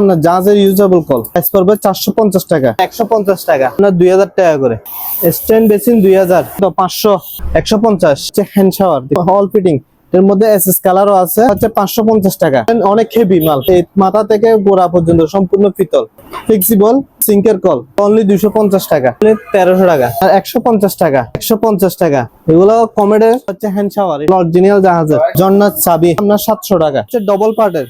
আপনার জাহাজের usable call price পড়বে চারশো পঞ্চাশ টাকা। একশো পঞ্চাশ টাকা। আপনার দুই হাজার টাকা করে। স্ট্যান্ড বেসিন দুই হাজার পাঁচশো একশো পঞ্চাশ। হ্যান্ড শাওয়ার হল ফিটিং এর মধ্যে এসএস কালারও আছে হচ্ছে পাঁচশো পঞ্চাশ টাকা। অনেক হেভি মাল। এই মাথা থেকে গোড়া পর্যন্ত সম্পূর্ণ পিতল। ফ্লেক্সিবল সিঙ্কের কল অনলি দুশো পঞ্চাশ টাকা। তেরোশো টাকা। আর একশো পঞ্চাশ টাকা একশো পঞ্চাশ টাকা। এগুলো কমেডের হচ্ছে হ্যান্ড শাওয়ার অরিজিনাল জাহাজের। জন্নাথ সাবি আপনার সাতশো টাকা। হচ্ছে ডবল পার্টের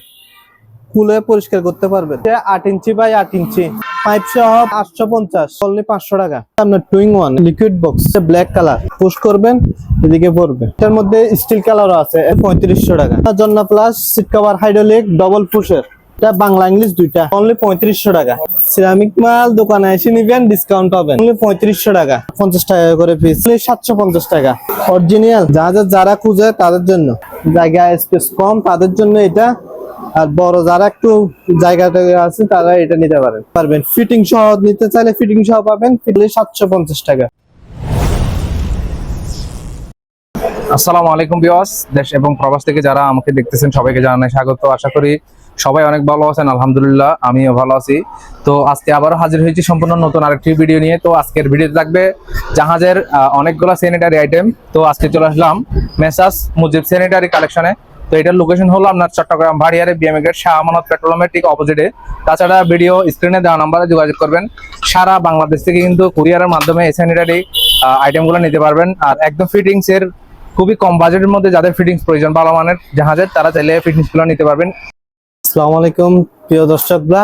খুলে পরিষ্কার করতে পারবেন। এটা আট ইঞ্চি বাই আট ইঞ্চি। পাইপ সহ আটশো পঞ্চাশ। অনলি পাঁচশো টাকা। আপনার টুইং one liquid box black colour push করবেন, এদিকে পড়বে। এটার মধ্যে স্টিল কালারও আছে পঁয়ত্রিশশো টাকা। জন্য plus seat cover hydraulic double পুশের এটা বাংলা ইংলিশ দুইটা। অনলি পঁয়ত্রিশশো টাকা। সিরামিক মাল, দোকানে এসে নিবেন ডিসকাউন্ট পাবেন। অনলি পঁয়ত্রিশশো টাকা। পঞ্চাশ টাকা করে পিস সাতশো পঞ্চাশ টাকা। অরিজিনাল যাদের যারা খুঁজে তাদের জন্য। জায়গা স্পেস কম, তাদের জন্য এটা আর বড় যারা একটু জায়গাটা আছে, তারা এটা নিতে পারেন। পারবেন। ফিটিং সহ নিতে চাইলে ফিটিং সহ পাবেন। সাতশো পঞ্চাশ টাকা। আসসালামু আলাইকুম বিওয়াস দেশ এবং প্রবাস থেকে যারা আমাকে দেখতেছেন, সবাইকে জানাই স্বাগত। আশা করি সবাই অনেক ভালো আছেন, আলহামদুলিল্লাহ। আমিও ভালো আছি। তো আজকে আবারও হাজির হয়েছি সম্পূর্ণ নতুন আরেকটি ভিডিও নিয়ে। তো আজকের ভিডিওতে থাকবে জাহাজের অনেকগুলো স্যানিটারি আইটেম তো আজকে চলে আসলাম মেসাস মুজিব স্যানিটারি কালেকশনে তো এটার লোকেশন হলো আপনার চট্টগ্রাম ভাড়িয়ারে বিএমএ গেট শাহ আমানত পেট্রোলামের ঠিক অপোজিটে তাছাড়া ভিডিও স্ক্রিনে দেওয়া নাম্বারে যোগাযোগ করবেন। সারা বাংলাদেশ থেকে কিন্তু কুরিয়ারের মাধ্যমে এই স্যানিটারি আইটেমগুলো নিতে পারবেন। আর একদম ফিটিংস এর খুবই কম বাজেটের মধ্যে যাদের ফিটিংস প্রয়োজন ভালো মানের জাহাজের তারা চাইলে ফিটিংসগুলো নিতে পারবেন। আসসালামু আলাইকুম প্রিয় দর্শকরা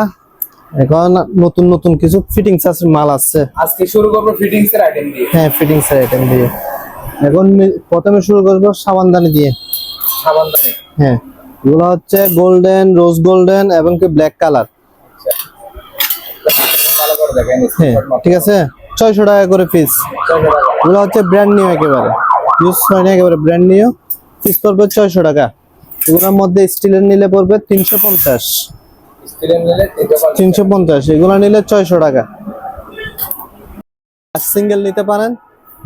এখন নতুন নতুন কিছু ফিটিংস আছে মাল আছে। আজকে শুরু করব ফিটিংস এর আইটেম দিয়ে। হ্যাঁ ফিটিংস এর আইটেম দিয়ে। এখন প্রথমে শুরু করব সাবানদানি দিয়ে। সাবানদানি হ্যাঁ এগুলো হচ্ছে গোল্ডেন রোজ গোল্ডেন এবং কি ব্ল্যাক কালার ঠিক আছে? ছয়শো টাকা করে পিস এগুলো হচ্ছে ব্র্যান্ড নিউ একেবারে। ইউজ হয় না একেবারে ব্র্যান্ড নিউ পিস পড়বে ছয়শো টাকা। এগুলোর মধ্যে স্টিলের নিলে পড়বে তিনশো পঞ্চাশ। তিনশো পঞ্চাশ। এগুলো নিলে ছয়শো টাকা। সিঙ্গেল নিতে পারেন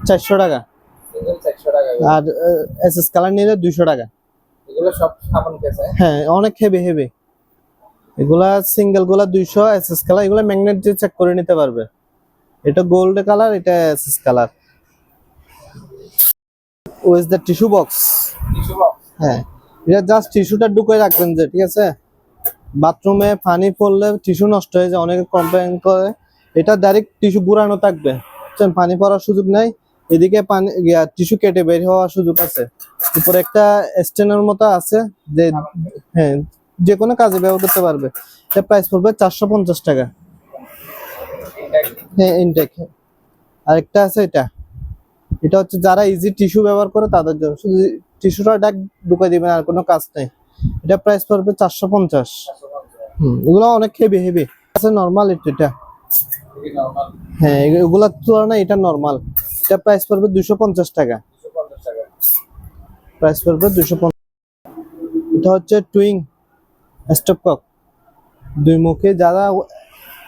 চারশো টাকা। আর এস এস কালার নিলে দুইশো টাকা। এগুলো সব সাবান কেসে হ্যাঁ? অনেক হেভি হেভি এগুলা সিঙ্গেলগুলা দুইশো এস এস কালার এগুলা ম্যাগনেট দিয়ে চেক করে নিতে পারবে। এটা গোল্ড কালার এটা S S colour with the tissue box হ্যাঁ এটা জাস্ট টিস্যুটা ঢুকে রাখবেন যে ঠিক আছে? বাথরুমে পানি পড়লে টিস্যু নষ্ট হয়ে যায় অনেকে কমপ্লেন করে। এটা ডাইরেক্ট টিস্যু গুড়ানো থাকবে। পানি পড়ার সুযোগ নাই। এদিকে পানি টিস্যু কেটে বের হওয়ার সুযোগ আছে। উপরে একটা স্ট্যান্ডের মতো আছে যে হ্যাঁ যে কোনো কাজে ব্যবহার করতে পারবে। এটা প্রাইস পড়বে চারশো পঞ্চাশ টাকা। হ্যাঁ ইনটেক আরেকটা আছে এটা। এটা হচ্ছে যারা ইজি টিস্যু ব্যবহার করে তাদের জন্য। শুধু টিস্যুটা ডাক ঢুকে দিবেন আর কোনো কাজ নেই। এটা প্রাইস পড়বে চারশো পঞ্চাশ। হুম এগুলো অনেক হেভি হেভি আছে নর্মাল এটা। হ্যাঁ এগু- এগুলোর তুলনায় এটা নর্মাল এটা প্রাইস পড়বে দুশো পঞ্চাশ টাকা। প্রাইস পড়বে দুশো এটা হচ্ছে টুইং স্টপ কক দুই মুখে যারা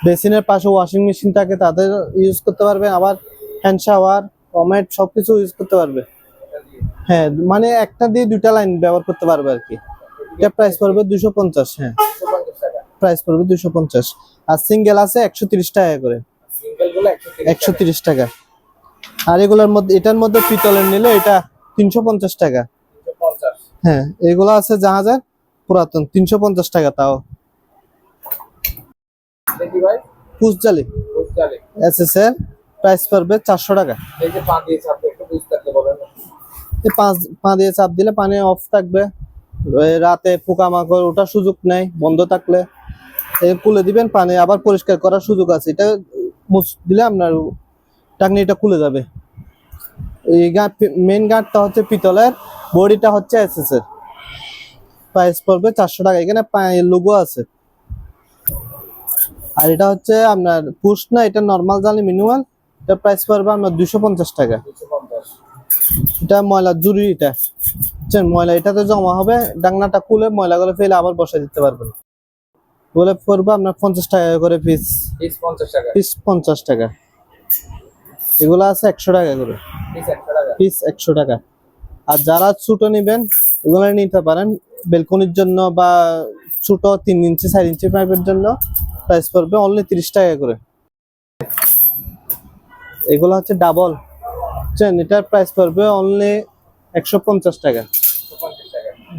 বেসিনের পাশে ওয়াশিং মেশিন থাকে, তাদের ইউজ করতে পারবে। আবার হ্যান্ড শাওয়ার কমেট সবকিছু ইউজ করতে পারবে। হ্যাঁ মানে একটা দিয়ে দুইটা লাইন ব্যবহার করতে পারবে আর কি। এটা প্রাইস পড়বে দুশো পঞ্চাশ হ্যাঁ। প্রাইস পড়বে দুশো পঞ্চাশ। আর সিঙ্গেল আছে একশো তিরিশ টাকা করে। একশো তিরিশ টাকা। আর এগুলোর মধ্যে এটার মধ্যে পিতলের নিলে এটা তিনশো পঞ্চাশ টাকা। হ্যাঁ এগুলো আছে জাহাজের পুরাতন তিনশো পঞ্চাশ টাকা তাও। পুষজালি এস এস এর প্রাইস পড়বে চারশো টাকা। পা দিয়ে চাপ দিলে পানি অফ থাকবে। রাতে পোকামাকড় ওঠার সুযোগ নেই বন্ধ থাকলে। খুলে দিবেন পানি আবার পরিষ্কার করার সুযোগ আছে। এটা মুছ দিলে আপনার টাকনিটা খুলে যাবে। এই মেন গাঁটটা হচ্ছে পিতলের বডিটা হচ্ছে এসএস এর। প্রাইস পড়বে চারশো টাকা এখানে লোগো আছে। আর এটা হচ্ছে আপনার পুশ না এটা নর্মাল জানি মিনিমাল এটা প্রাইস পড়বে আপনার দুশো পঞ্চাশ টাকা। এটা ময়লা জুড়ি এটা। ময়লা এটাতে জমা হবে ডাংনাটা খুলে ময়লা ময়লাগুলো ফেলে আবার বসাই দিতে পারবেন। বলে পড়বে আপনার পঞ্চাশ টাকা করে পিস পিস পঞ্চাশ টাকা। পিস পঞ্চাশ টাকা। এগুলো আছে একশো টাকা করে। পিস একশো টাকা। আর যারা ছোটো নেবেন এগুলো নিতে পারেন। বেলকনির জন্য বা ছোট তিন ইঞ্চি চার ইঞ্চি পাইপের জন্য প্রাইস পড়বে অনলি তিরিশ টাকা করে। এগুলো হচ্ছে ডাবল বুঝছেন? এটার প্রাইস পড়বে অনলি একশো পঞ্চাশ টাকা।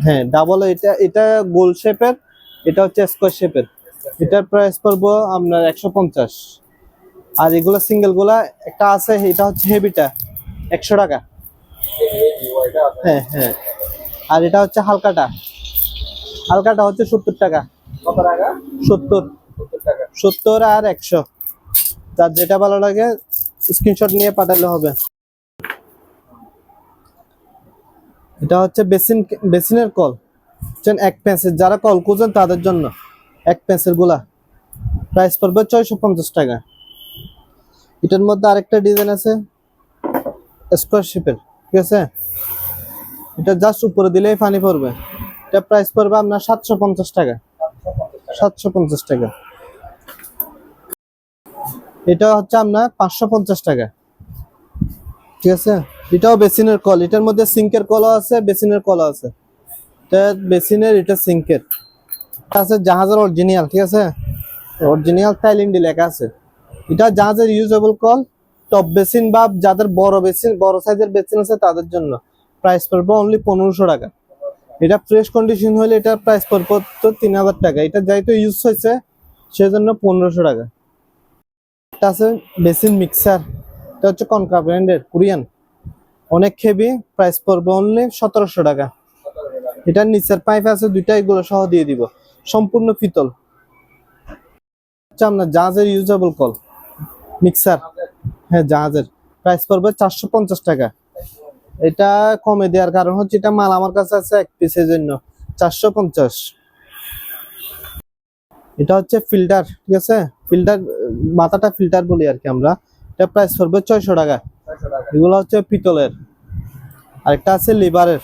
হ্যাঁ ডাবল এটা এটা গোল শেপের এটা হচ্ছে স্কোয়ার শেপের এটার প্রাইস পড়ব আপনার একশো পঞ্চাশ। আর এগুলো সিঙ্গেলগুলা একটা আছে এটা হচ্ছে হেভিটা একশো টাকা। হ্যাঁ হ্যাঁ। আর এটা হচ্ছে হালকাটা। হালকাটা হচ্ছে সত্তর টাকা। সত্তর। সত্তর আর একশো। তার যেটা ভালো লাগে স্ক্রিনশট নিয়ে পাঠালে হবে। এটা হচ্ছে বেসিন বেসিনের কল। এক পেন্সের যারা কল খুঁজেন তাদের জন্য এক পেন্সেরগুলা। প্রাইস পড়বে ছয়শো পঞ্চাশ টাকা। এটার মধ্যে আরেকটা ডিজাইন আছে স্কোয়ার শিপের ঠিক আছে? এটা জাস্ট উপরে দিলেই পানি পড়বে। এটা প্রাইস পড়বে আপনার সাতশো পঞ্চাশ টাকা। সাতশো পঞ্চাশ টাকা। এটা হচ্ছে আপনার পাঁচশো পঞ্চাশ টাকা। ঠিক আছে? এটাও বেসিনের কল। এটার মধ্যে সিঙ্কের কলও আছে, বেসিনের কলও আছে। এটা বেসিনের, এটা সিঙ্কের। আছে জাহাজের অরিজিনাল ঠিক আছে? অরিজিনাল থাইল্যান্ডি লেখা আছে। এটা জাহাজের ইউজেবল কল টপ বেসিন বা যাদের বড় বেসিন বড় সাইজের বেসিন আছে তাদের জন্য। প্রাইস পড়বে অনলি পনেরোশো টাকা। এটা ফ্রেশ কন্ডিশন হলে এটা প্রাইস পড়বে তো তিন হাজার টাকা। এটা যেহেতু ইউজ হয়েছে, সেজন্য পনেরোশো টাকা। এটা আছে বেসিন মিক্সার এটা হচ্ছে কনকা ব্র্যান্ডের কোরিয়ান অনেক হেভি প্রাইস পড়বে অনলি সতেরোশো টাকা। এটার নিচের পাইপ আছে দুইটা, এগুলো সহ দিয়ে দিব। সম্পূর্ণ পিতল। হচ্ছে আপনার জাহাজের ইউজেবল কল মিক্সার। হ্যাঁ জাহাজের। প্রাইস পড়বে চারশো পঞ্চাশ টাকা। এটা কমে দেওয়ার কারণ হচ্ছে এটা মাল আমার কাছে আছে এক পিসের জন্য, চারশো পঞ্চাশ। এটা হচ্ছে ফিল্টার ঠিক আছে? ফিল্টার মাথাটা ফিল্টার বলি আর কি আমরা। এটা প্রাইস পড়বে ছয়শো টাকা। এগুলো হচ্ছে পিতলের। আরেকটা আছে লিভারের।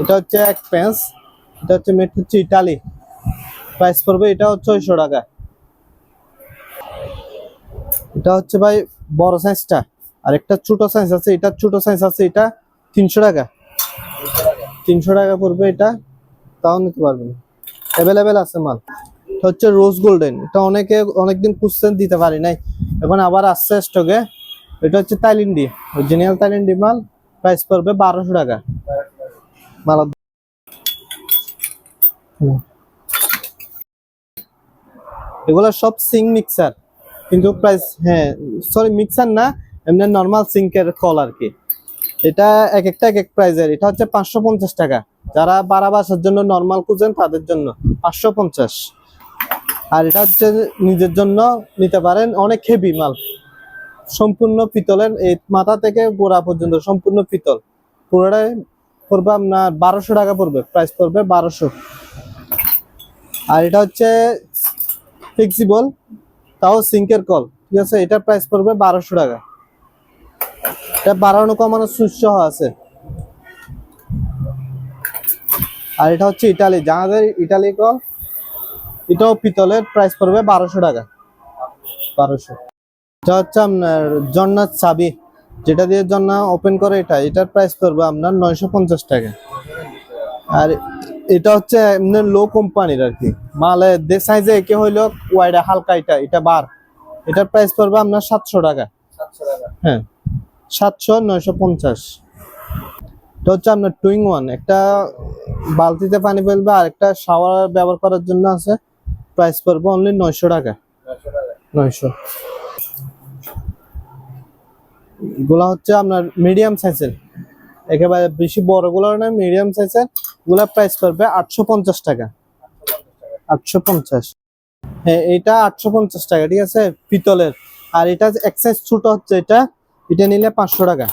এটা হচ্ছে এক পেন্স এটা হচ্ছে মেট হচ্ছে ইটালি প্রাইস পড়বে এটাও ছয়শো টাকা। এটা হচ্ছে ভাই বড় সাইজটা আর একটা ছোট সাইজ আছে, এটা ছোট সাইজ আছে, এটা তিনশো টাকা। তিনশো টাকা পড়বে এটা, তাও নিতে পারবেন। অ্যাভেলেবেল আছে মাল। এটা হচ্ছে রোজ গোল্ডেন এটা অনেকে অনেকদিন খুঁজছেন, দিতে পারি নাই। এখন আবার আসছে স্টকে এটা হচ্ছে তাইলিন্ডি অরিজিনাল তাইলিন্ডি মাল। প্রাইস পড়বে বারোশো টাকা। মাল এগুলো সব সিং মিক্সার কিন্তু প্রাইস হ্যাঁ সরি মিক্সার না, এমনি নর্মাল সিঙ্কের কল আর কি। এটা এক একটা এক এক প্রাইজের এটা হচ্ছে পাঁচশো পঞ্চাশ টাকা। যারা বারা বাসার জন্য নর্মাল খুঁজেন, তাদের জন্য পাঁচশো পঞ্চাশ। আর এটা হচ্ছে নিজের জন্য নিতে পারেন, অনেক হেভি মাল। সম্পূর্ণ পিতলের, এই মাথা থেকে গোড়া পর্যন্ত সম্পূর্ণ পিতল। পুরোটাই পড়বে আপনার বারোশো টাকা পড়বে প্রাইস পড়বে বারোশো। আর এটা হচ্ছে ফ্লেক্সিবল তাও সিঙ্কের কল, ঠিক আছে? এটার প্রাইস পড়বে বারোশো টাকা। এটা বাড়ানো কমানো সুইচ আছে। আর এটা হচ্ছে ইটালি, জাহাজের ইটালি কল। এটাও পিতলের প্রাইস পড়বে বারোশো টাকা। বারোশো। এটা হচ্ছে আপনার জন্নাথ চাবি। যেটা দিয়ে জন্না ওপেন করে এটা, এটার প্রাইস পড়বে আপনার নয়শো পঞ্চাশ টাকা। আর এটা হচ্ছে লো কোম্পানির আর কি। মালে দে সাইজে একে হইল ওয়াইডা হালকা এটা এটা বার। এটার প্রাইস পড়বে আপনার সাতশো টাকা। হ্যাঁ সাতশো নয়শো পঞ্চাশ। এটা হচ্ছে আপনার টুইং ওয়ান একটা বালতিতে পানি ফেলবে আর একটা শাওয়ার ব্যবহার করার জন্য আছে। প্রাইস পড়বে অনলি নয়শো টাকা। নয়শো এগুলা হচ্ছে আপনার মিডিয়াম সাইজের একেবারে বেশি বড়গুলো না মিডিয়াম সাইজের গুলা প্রাইস পড়বে আটশো পঞ্চাশ টাকা। আটশো পঞ্চাশ। হ্যাঁ এটা আটশো পঞ্চাশ টাকা, ঠিক আছে? পিতলের। আর এটা এক সাইজ ছোট হচ্ছে এটা এটা নিলে পাঁচশো টাকা।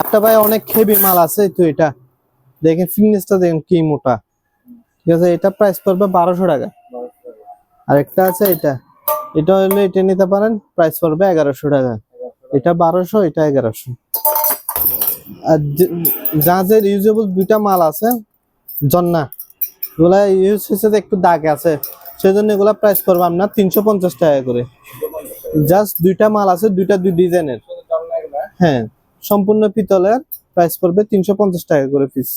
একটা ভাই অনেক হেভি মাল আছে তো এটা। দেখেন ফিটনেসটা দেখেন কি মোটা। ঠিক আছে, এটা প্রাইস পড়বে বারোশো টাকা। আর একটা আছে এটা। এটা হলে এটা নিতে পারেন প্রাইস পড়বে এগারোশো টাকা। এটা বারোশো, এটা এগারোশো। জাহাজের ইউজেবল দুইটা মাল আছে, জন্না, এগুলা ইউজ তো একটু দাগ আছে সেই জন্য এগুলা প্রাইস পড়বে আপনার তিনশো পঞ্চাশ টাকা করে। জাস্ট দুইটা মাল আছে, দুইটা দুই ডিজাইনের। হ্যাঁ সম্পূর্ণ পিতলের প্রাইস পড়বে তিনশো পঞ্চাশ টাকা করে পিস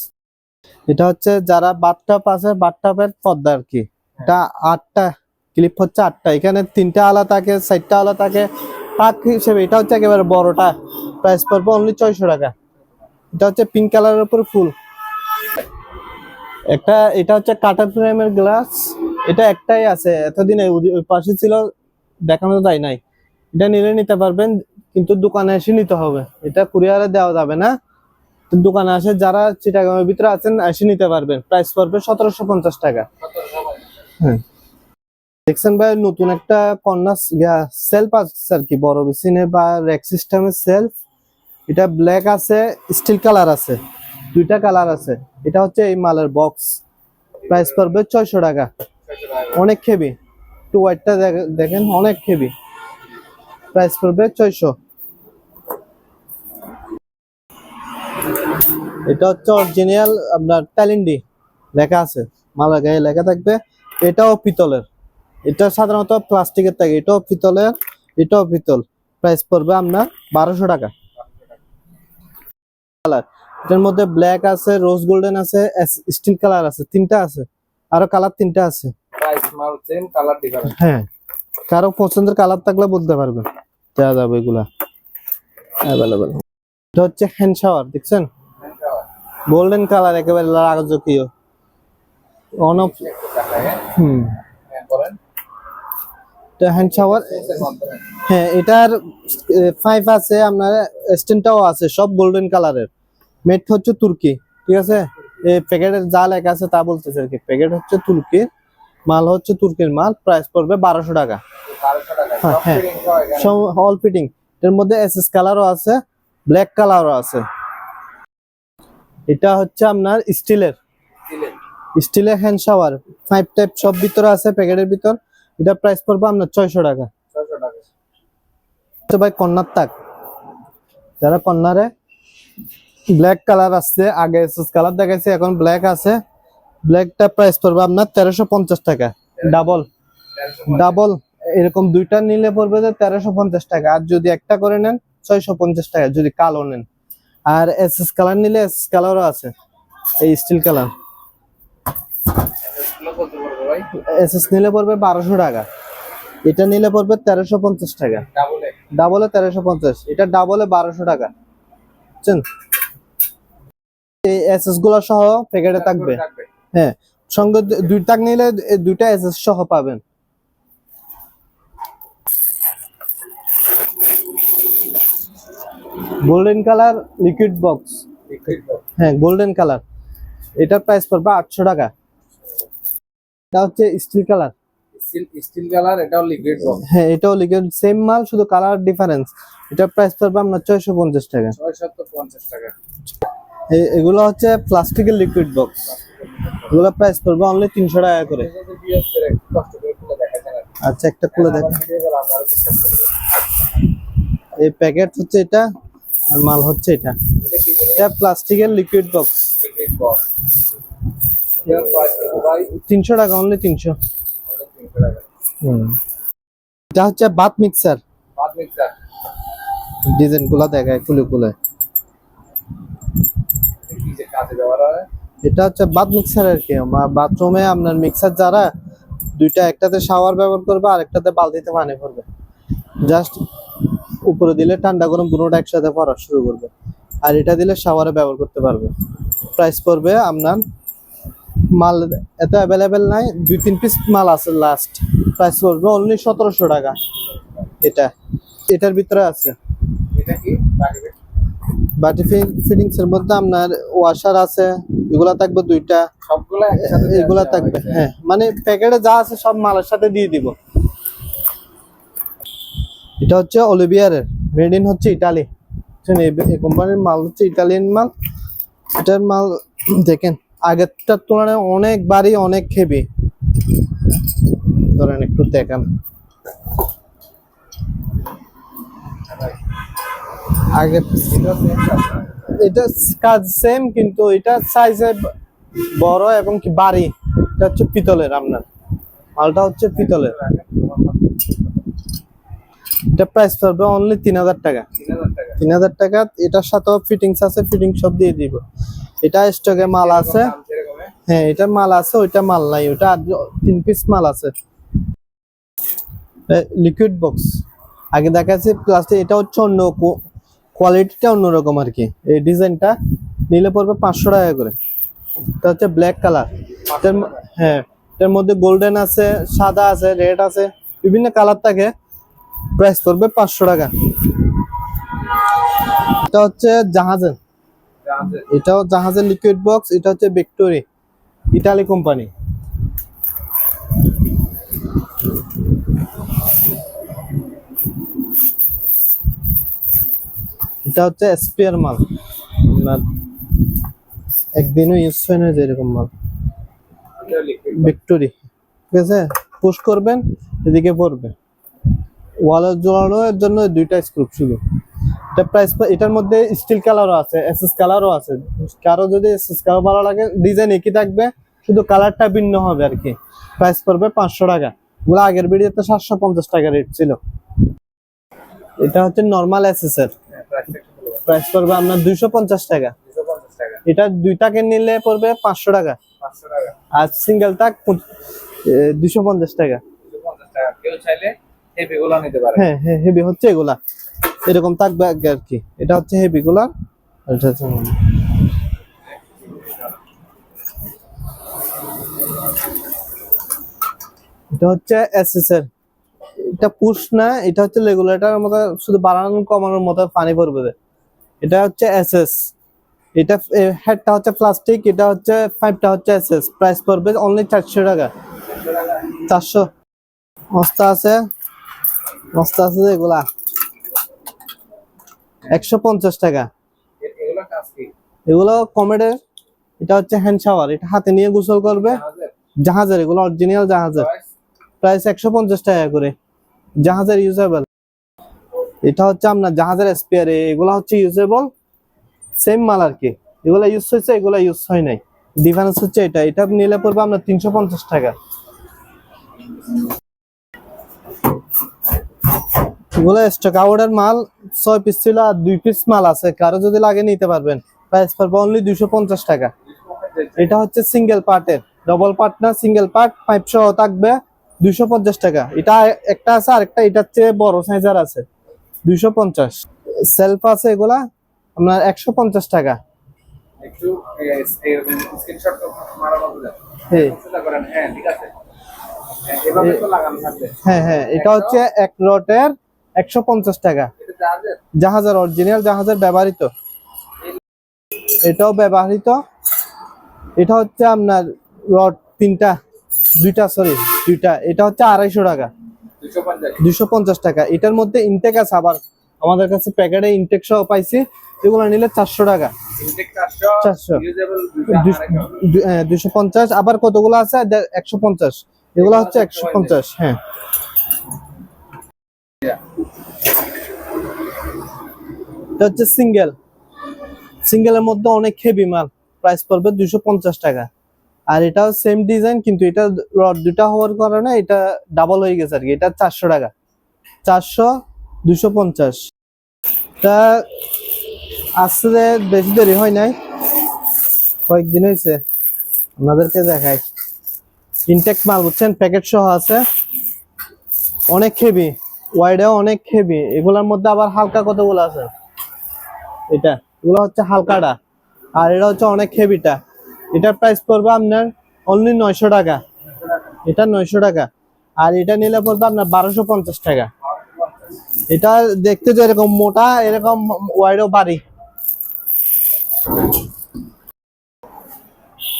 এটা হচ্ছে যারা বাথটাপ আছে বাথটাপের পর্দা আর কি। এটা আটটা ক্লিপ হচ্ছে আটটা। এখানে তিনটা আলা থাকে, চারটা আলা থাকে। পাক হিসেবে এটা হচ্ছে একেবারে বড়টা। প্রাইস পড়বে অনলি ছয়শো টাকা। এটা হচ্ছে পিঙ্ক কালারের উপর ফুল। একটা এটা হচ্ছে কাটার ফ্রেমের গ্লাস এটা একটাই আছে এতদিন ওই পাশে ছিল দেখানো যায় নাই। এটা নিলে নিতে পারবেন কিন্তু দোকানে এসে নিতে হবে। এটা কুরিয়ারে দেওয়া যাবে না। তো দোকানে আসে যারা চিটাগামের ভিতরে আছেন এসে নিতে পারবেন। প্রাইস পড়বে সতেরোশো পঞ্চাশ টাকা। হ্যাঁ দেখছেন ভাই নতুন একটা কন্যা সেলফ আছে আর কি বড় বেসিনে বা র্যাক সিস্টেমের সেলফ এটা ব্ল্যাক আছে স্টিল কালার আছে, দুইটা কালার আছে। এটা হচ্ছে এই মালের বক্স প্রাইস পড়বে ছয়শো টাকা। অনেক খেবি টু হোয়াইটটা দেখেন, অনেক খেবি প্রাইস পড়বে ছয়শো। এটা হচ্ছে অরিজিনাল আপনার ট্যালেন্ডি লেখা আছে। মালার গায়ে লেখা থাকবে। এটাও পিতলের। এটা সাধারণত প্লাস্টিকের থাকে। এটাও পিতলের, এটাও পিতল। প্রাইস পড়বে আপনার বারোশো টাকা। কালার। এটার মধ্যে ব্ল্যাক আছে রোজ গোল্ডেন আছে স্টিল কালার আছে তিনটা আছে আরও কালার তিনটা আছে। হ্যাঁ কারও পছন্দের কালার থাকলে বলতে পারবেন দেওয়া যাবে এগুলা। অ্যাভেলেবেল এটা হচ্ছে হ্যান্ড শাওয়ার দেখছেন? গোল্ডেন কালার একেবারে রাজকীয় অনপ হুম। বলেন। এটা হ্যান্ড শাওয়ার হ্যাঁ এটার ফাইভ আছে আপনার স্টেনটাও আছে সব গোল্ডেন কালারের মেট হচ্ছে তুর্কি ঠিক আছে? প্যাকেটের যা লেখা আছে তা বলতেছে আর কি। প্যাকেট হচ্ছে তুর্কির মাল হচ্ছে তুর্কির মাল প্রাইস পড়বে বারোশো টাকা। হ্যাঁ, হ্যাঁ। সব অল ফিটিং এর মধ্যে এসএস কালারও আছে ব্ল্যাক কালারও আছে। এটা হচ্ছে আপনার স্টিলের স্টিলের হ্যান্ড শাওয়ার ফাইভ টাইপ সব ভিতরে আছে প্যাকেটের ভিতর। এটা প্রাইস পড়বে আপনার ছয়শো টাকা। তো ভাই কন্যার তাক। যারা কন্যারে ব্ল্যাক কালার আসছে আগে এসএস কালার দেখাইছে এখন ব্ল্যাক আছে। ব্ল্যাকটা প্রাইস পড়বে আপনার তেরোশো পঞ্চাশ টাকা। ডাবল ডাবল এরকম দুইটা নিলে পড়বে যে তেরোশো পঞ্চাশ টাকা। আর যদি একটা করে নেন ছয়শো পঞ্চাশ টাকা যদি কালো নেন। আর এসএস কালার নিলে এসএস কালারও আছে এই স্টিল কালার এসএস নিলে পড়বে বারোশো টাকা। এটা নিলে পড়বে তেরোশো পঞ্চাশ টাকা। ডাবলে তেরোশো পঞ্চাশ। এটা ডাবলে বারোশো টাকা। বুঝছেন? এই এসএসগুলো সহ প্যাকেটে থাকবে। হ্যাঁ সঙ্গে দুই টাক নিলে দুইটা এসএস সহ পাবেন। গোল্ডেন কালার লিকুইড বক্স হ্যাঁ গোল্ডেন কালার এটার প্রাইস পড়বে আটশো টাকা। এটা হচ্ছে স্টিল কালার স্টিল কালার এটাও লিকুইড হ্যাঁ এটাও লিকুইড সেম মাল শুধু কালার ডিফারেন্স এটার প্রাইস পড়বে আপনার ছয়শো পঞ্চাশ টাকা। ছয়শত পঞ্চাশ টাকা। এ- এগুলো হচ্ছে প্লাস্টিকের লিকুইড বক্স এগুলো প্রাইস পড়বে অনলি তিনশো টাকা করে। আচ্ছা একটা খুলে দেখ এই প্যাকেট হচ্ছে এটা আর মাল হচ্ছে এটা। এটা এটা প্লাস্টিকের লিকুইড বক্স লিকুইড বক্স তিনশো টাকা অনলি তিনশো। আমাদের 300 এটা হচ্ছে বাত মিক্সার। ডিজাইনগুলা দেখায় খুলে খুলে। কি যে কাজে ব্যবহার হয়। এটা হচ্ছে বাথ মিক্সার আর কি। বাথরুমে আপনার মিক্সার যারা দুইটা একটাতে শাওয়ার ব্যবহার করবে আর একটাতে বালতিতে পানি ভরবে। জাস্ট উপরে দিলে ঠান্ডা গরম দুটোটা একসাথে পড়া শুরু করবে। আর এটা দিলে শাওয়ারে ব্যবহার করতে পারবে। প্রাইস পড়বে আপনার মাল এত অ্যাভেলেবেল নাই দুই তিন পিস মাল আছে লাস্ট প্রাইস পড়বে অনলি সতেরোশো টাকা। এটা এটার ভিতরে আছে। বাটি ফিটিংস এর মধ্যে আপনার ওয়াশার আছে এগুলা থাকবে দুইটা। সবগুলো এগুলা থাকবে হ্যাঁ। মানে প্যাকেটে যা আছে সব মালের সাথে দিয়ে দিব। এটা হচ্ছে অলিভিয়ারের মেড ইন হচ্ছে ইটালি এই কোম্পানির মাল হচ্ছে ইটালিয়ান মাল। এটার মাল দেখেন আগেরটার তুলনায় অনেক বাড়ি অনেক হেভি ধরেন একটু দেখান। আগে এটা কাজ সেম কিন্তু এটা সাইজে বড় এবং কি বাড়ি। এটা হচ্ছে পিতলের আপনার। মালটা হচ্ছে পিতলের। এটা প্রাইস পড়বে অনলি তিন হাজার টাকা। তিন হাজার টাকা। এটার সাথেও ফিটিংস আছে ফিটিং সব দিয়ে দিব। এটা স্টকে মাল আছে। হ্যাঁ? এটা মাল আছে ওইটা মাল নাই। ওটা আর তিন পিস মাল আছে। লিকুইড বক্স আগে দেখাচ্ছি প্লাস্টিক এটা হচ্ছে অন্য কোয়ালিটিটা অন্যরকম আর কি। এই ডিজাইনটা নিলে পড়বে পাঁচশো টাকা করে। এটা হচ্ছে ব্ল্যাক কালার হ্যাঁ এটার মধ্যে গোল্ডেন আছে সাদা আছে রেড আছে বিভিন্ন কালার থাকে। প্রাইস পড়বে পাঁচশো টাকা। এটা হচ্ছে জাহাজের। এটাও জাহাজের লিকুইড বক্স এটা হচ্ছে ভিক্টোরি ইটালি কোম্পানি এটা হচ্ছে স্পেয়ার মাল। আপনার একদিনও ইউজ হয় না যে এরকম মাল। ভিক্টোরি ঠিক আছে? পুশ করবেন এদিকে পড়বে। ওয়ালে জোড়ানোর জন্য দুইটা স্ক্রুপ শুধু এটা প্রাইস এটার মধ্যে স্টিল কালারও আছে এসএস কালারও আছে। কারও যদি এসএস কালার ভালো লাগে ডিজাইন একই থাকবে শুধু কালারটা ভিন্ন হবে আর কি। প্রাইস পড়বে পাঁচশো টাকা। ওগুলো আগের ভিডিওতে সাতশো পঞ্চাশ টাকা রেট ছিল। এটা হচ্ছে নর্মাল এসএস এর প্রাইস পড়বে আপনার দুইশো পঞ্চাশ টাকা। এটা দুই টাকা নিলে পড়বে পাঁচশো টাকা। আর সিঙ্গেল তাক দুইশো পঞ্চাশ টাকা। কেউ চাইলে এই বেগুলা নিতে পারে। হ্যাঁ হ্যাঁ হেভি হচ্ছে এগুলা। এরকম থাকবে আগে আর কি। এটা হচ্ছে হেভি গুলা এটা হচ্ছে এটা পুশ না, এটা হচ্ছে শুধু কমানোর মতো পানি পড়বে এটা হচ্ছে এটা হচ্ছে প্লাস্টিক এটা হচ্ছে হচ্ছে এসএস প্রাইস পড়বে অনলি চারশো টাকা। চারশো। মস্তা আছে। মস্তা আছে এগুলা। একশো পঞ্চাশ টাকা। এগুলো কাজ কি? এগুলো কমেডের এটা হচ্ছে হ্যান্ড শাওয়ার এটা হাতে নিয়ে গোসল করবে। জাহাজের? এগুলো অরিজিনাল জাহাজের। প্রাইস একশো পঞ্চাশ টাকা করে। জাহাজের ইউজেবল এটা হচ্ছে আপনার জাহাজের স্পেয়ার এগুলো হচ্ছে ইউজেবল সেম মাল আর কি। এগুলো ইউজ হয়েছে এগুলো ইউজ হয় নাই। ডিফারেন্স হচ্ছে এটা। এটা নিলে পড়বে আপনার তিনশো পঞ্চাশ টাকা। এগুলো স্টক আউটের মাল ছয় পিস ছিল আর দুই পিস মাল আছে। কারও যদি লাগে নিতে পারবেন। প্রাইস পড়বে অনলি দুইশো পঞ্চাশ টাকা। এটা হচ্ছে সিঙ্গেল পার্টের ডবল পার্ট না সিঙ্গেল পার্ট পাইপ সহ থাকবে দুইশো পঞ্চাশ টাকা। এটা একটা আছে আরেকটা এটার চেয়ে বড় সাইজের আছে। দুইশো পঞ্চাশ। সেলফ আছে এগুলা আপনার একশো পঞ্চাশ টাকা। একটু হ্যাঁ হ্যাঁ হ্যাঁ হ্যাঁ এটা হচ্ছে এক রটের একশো পঞ্চাশ টাকা। জাহাজের? অরিজিনাল জাহাজের ব্যবহৃত। এটাও ব্যবহৃত। এটা হচ্ছে আপনার রড তিনটা দুইটা সরি দুইটা। এটা হচ্ছে আড়াইশো টাকা। দুশো পঞ্চাশ। টাকা। এটার মধ্যে ইনটেক আছে আবার। আমাদের কাছে প্যাকেটে ইনটেক সহ পাইছি। এগুলো নিলে চারশো টাকা। চারশো ইউজেবল দুইটা পঞ্চাশ। আবার কতগুলো আছে? একশো পঞ্চাশ। এগুলো হচ্ছে একশো পঞ্চাশ হ্যাঁ। এটা হচ্ছে সিঙ্গেল। সিঙ্গেলের মধ্যে অনেক হেভি মাল। প্রাইস পড়বে দুইশো পঞ্চাশ টাকা। আর এটাও সেম ডিজাইন কিন্তু এটা রড দুটা হওয়ার কারণে এটা ডাবল হয়ে গেছে আর কি এটা চারশো টাকা। চারশো দুশো পঞ্চাশ। এটা আসতে বেশি দেরি হয় নাই। কয়েকদিন হয়েছে। আপনাদেরকে দেখাই। ইনটেক মাল, বুঝছেন? প্যাকেট সহ আছে। অনেক হেভি ওয়াইডেও অনেক হেভি এগুলোর মধ্যে আবার হালকা কতগুলো আছে? এটা, এগুলো হচ্ছে হালকাটা, আর এটা হচ্ছে অনেক হেভিটা এটার প্রাইস পড়বে আপনার অনলি নয়শো টাকা। এটা নয়শো টাকা, আর এটা নিলে পড়বে আপনার বারোশো পঞ্চাশ টাকা। এটা দেখতে যে এরকম মোটা, এরকম ওয়াইডও বাড়ি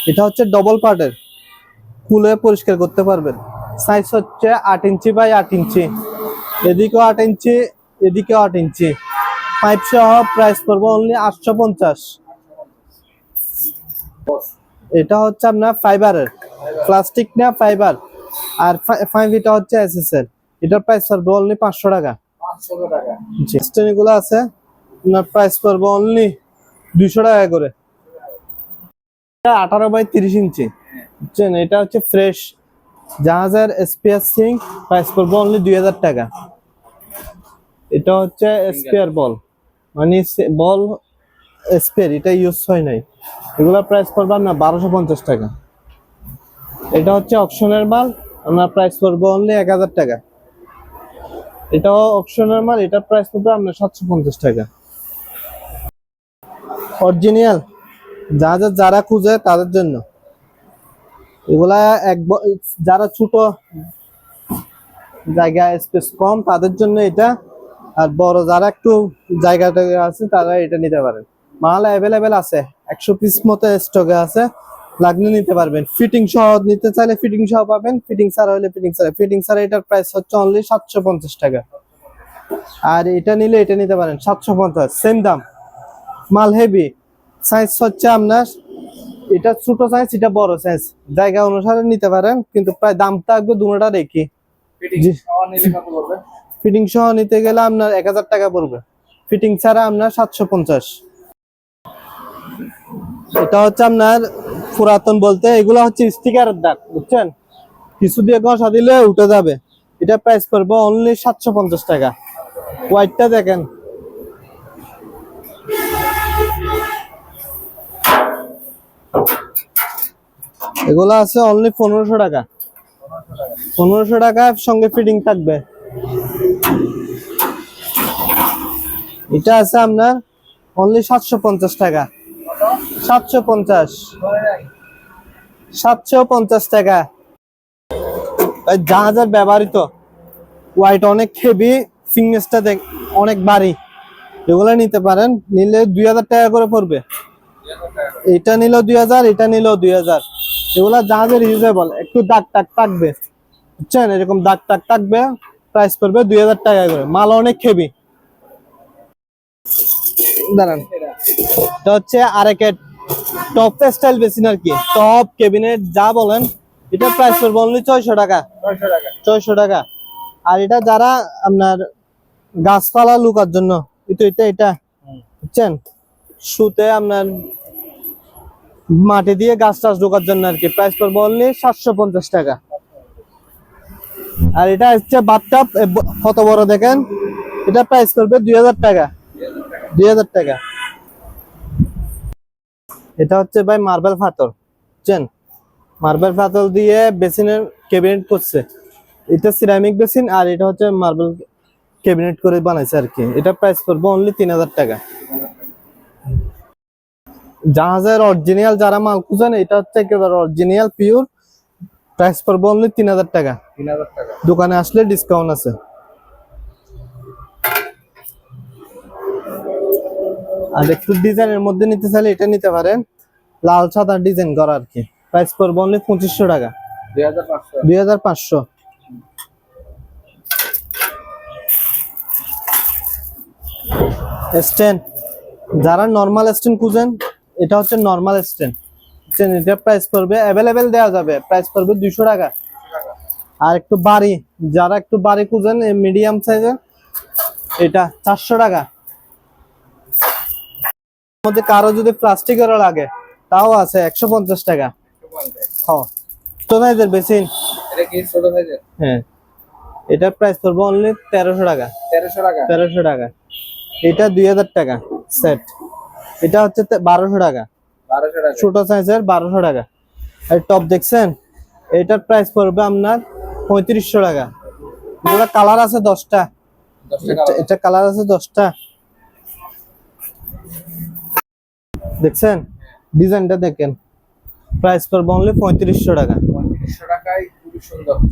এটা হচ্ছে ডবল পার্টের খুলে পরিষ্কার করতে পারবেন। সাইজ হচ্ছে আট ইঞ্চি বাই আট ইঞ্চি। এদিকেও আট ইঞ্চি, এদিকেও আট ইঞ্চি। পাইপ সহ প্রাইস পড়বে অনলি আটশো পঞ্চাশ। এটা হচ্ছে আপনার ফাইবারের প্লাস্টিক না ফাইবার আর ফাইভ এটা হচ্ছে এসএস এর এটার প্রাইস পড়বে অনলি পাঁচশো টাকা। আছে। আপনার প্রাইস পড়বে অনলি দুইশো টাকা করে। আঠারো বাই তিরিশ ইঞ্চি। এটা হচ্ছে ফ্রেশ জাহাজের স্পেয়ার সিং প্রাইস পড়বে অনলি দুই হাজার টাকা। এটা হচ্ছে স্পেয়ার বল। মানে বল স্পেয়ার, এটা ইউজ হয় নাই। এগুলোর প্রাইস পড়বে আপনার বারোশো পঞ্চাশ টাকা। এটা হচ্ছে অপশনের মাল আপনার প্রাইস পড়বে অনলি এক হাজার টাকা। এটাও অপশনের মাল এটার প্রাইস পড়বে আপনার সাতশো পঞ্চাশ টাকা। অরিজিনাল যা যা যারা খুঁজে তাদের জন্য। এগুলা এক যারা ছোট জায়গা স্পেস কম, তাদের জন্য এটা। আর বড় যারা একটু জায়গাটা আছে, তারা এটা নিতে পারেন। মাল অ্যাভেলেবেল আছে, একশো পিস মতো স্টকে আছে। লাগলে নিতে পারবেন। ফিটিং সহ নিতে চাইলে ফিটিং সহ পাবেন। ফিটিং ছাড়া হলে ফিটিং ছাড়া ফিটিং ছাড়া এটার প্রাইস হচ্ছে অনলি সাতশো পঞ্চাশ টাকা। আর এটা নিলে এটা নিতে পারেন সাতশো পঞ্চাশ। সেম দাম। মাল হেভি সাইজ হচ্ছে আপনার এটা ছোট সাইজ এটা বড় সাইজ জায়গা অনুসারে নিতে পারেন কিন্তু প্রায় দাম থাকবে রেখে। জি। ফিটিং সহ নিতে গেলে আপনার এক হাজার টাকা পড়বে। ফিটিং ছাড়া আপনার সাতশো পঞ্চাশ। এটা হচ্ছে আপনার পুরাতন বলতে এগুলো হচ্ছে স্টিকারের দাগ বুঝছেন? কিছু দিয়ে ঘষা দিলে উঠে যাবে। এটা প্রাইস পড়বে অনলি সাতশো পঞ্চাশ টাকা। হোয়াইটটা দেখেন। এগুলো আছে অনলি পনেরোশো টাকা। পনেরোশো টাকা সঙ্গে ফিটিং থাকবে। এটা আছে আপনার অনলি সাতশো পঞ্চাশ টাকা। সাতশো পঞ্চাশ। সাতশো পঞ্চাশ টাকা। জাহাজের ব্যবহৃত হোয়াইট অনেক হেভি ফিটনেসটা দেখ অনেক ভারী। এগুলো নিতে পারেন, নিলে দুই হাজার টাকা করে পড়বে। এটা নিলেও দুই হাজার এটা নিলেও দুই হাজার। এগুলা জাহাজের ইউজেবল একটু দাগ টাগ থাকবে। বুঝছেন? এরকম দাগ টাগ থাকবে প্রাইস পড়বে দুই হাজার টাকা করে। মাল অনেক হেভি দাঁড়ান। এটা হচ্ছে আরেকেট টপ স্টাইল বেসিন আর কি। টপ ক্যাবিনেট যা বলেন এটা প্রাইস পড়বে অনলি ছয়শো টাকা। ছয়শো টাকা। আর এটা যারা আপনার গাছপালা লুকার জন্য এটা এটা এটা বুঝছেন? শুতে আপনার মাটি দিয়ে গাছ টাছ ঢোকার জন্য আর কি। প্রাইস পড়বে অনলি সাতশো পঞ্চাশ টাকা। আর এটা হচ্ছে বাথটাব কত বড় দেখেন? এটা প্রাইস করবে দুই হাজার টাকা। দুই হাজার টাকা। এটা হচ্ছে ভাই মার্বেল পাথর, বুঝছেন? মার্বেল পাথর দিয়ে বেসিনের ক্যাবিনেট করছে। এটা সিরামিক বেসিন আর এটা হচ্ছে মার্বেল ক্যাবিনেট করে বানাইছে আর কি। এটা প্রাইস পড়বে অনলি তিন হাজার টাকা। জাহাজের অরিজিনাল যারা মাল খুঁজেন এটা হচ্ছে একেবারে অরিজিনাল পিওর প্রাইস পড়বে অনলি তিন হাজার টাকা। তিন হাজার টাকা। দোকানে আসলে ডিসকাউন্ট আছে। আর একটু ডিজাইনের মধ্যে নিতে চাইলে এটা নিতে পারেন। লাল সাদা ডিজাইন করা আর কি। প্রাইস পড়বে অনলি পঁচিশশো টাকা। দুই হাজার পাঁচশো। স্ট্যান্ড যারা নর্মাল স্ট্যান্ড খুঁজেন এটা হচ্ছে নর্মাল স্ট্যান্ড বুঝছেন এটা প্রাইস পড়বে অ্যাভেলেবেল দেওয়া যাবে। প্রাইস পড়বে দুইশো টাকা। আর একটু বাড়ি যারা একটু বাড়ি খুঁজেন মিডিয়াম সাইজের এটা চারশো টাকা। মধ্যে কারও যদি প্লাস্টিকের লাগে তাও আছে একশো পঞ্চাশ টাকা। হ্যাঁ তো সাইজের বেশি। এটা কি ছোট সাইজের হ্যাঁ। এটার প্রাইস পড়বে অনলি তেরোশো টাকা। তেরোশো টাকা। তেরোশো টাকা। এটা দুই হাজার টাকা সেট এটা হচ্ছে বারোশো টাকা। ছোট সাইজের বারোশো টাকা। আর টপ দেখছেন? এটার প্রাইস পড়বে আপনার পঁয়ত্রিশশো টাকা। এগুলো কালার আছে দশটা। এটা- কালার আছে দশটা। দেখছেন? ডিজাইনটা দেখেন। প্রাইস পড়বে অনলি পঁয়ত্রিশশো টাকা।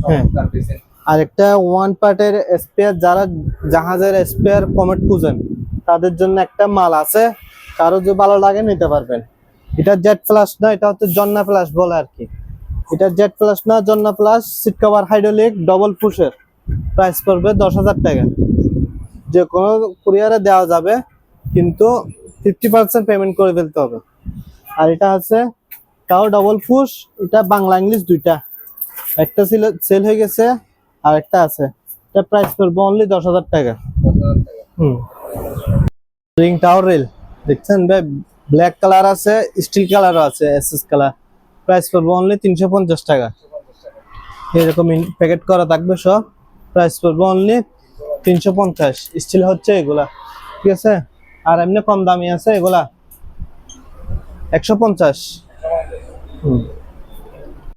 হ্যাঁ। আর একটা ওয়ান পার্টের স্পেয়ার যারা জাহাজের স্পেয়ার কমেট খুঁজেন তাদের জন্য একটা মাল আছে। কারও যে ভালো লাগে নিতে পারবেন। এটা জেট প্লাস না এটা হচ্ছে জন্না প্লাস বলে আর কি। এটা জেট প্লাস না জন্না plus seat cover hydraulic double পুশের price পড়বে দশ হাজার টাকা। যে কোনো কুরিয়ারে দেওয়া যাবে কিন্তু ফিফটি পার্সেন্ট পেমেন্ট করে ফেলতে হবে। আর এটা আছে তাও ডবল পুশ এটা বাংলা ইংলিশ দুইটা। একটা ছিল সেল হয়ে গেছে আর একটা আছে। এটা প্রাইস পড়বে অনলি দশ হাজার টাকা। হুম। রিং টাওয়ার রেল দেখছেন ভাই ব্ল্যাক কালার আছে স্টিল কালারও আছে এসএস কালার প্রাইস পড়বে অনলি তিনশো পঞ্চাশ টাকা। এরকম প্যাকেট করা থাকবে সব। প্রাইস পড়বে অনলি তিনশো পঞ্চাশ। স্টিল হচ্ছে এগুলা। ঠিক আছে? আর এমনি কম দামি আছে এগুলা। একশো পঞ্চাশ।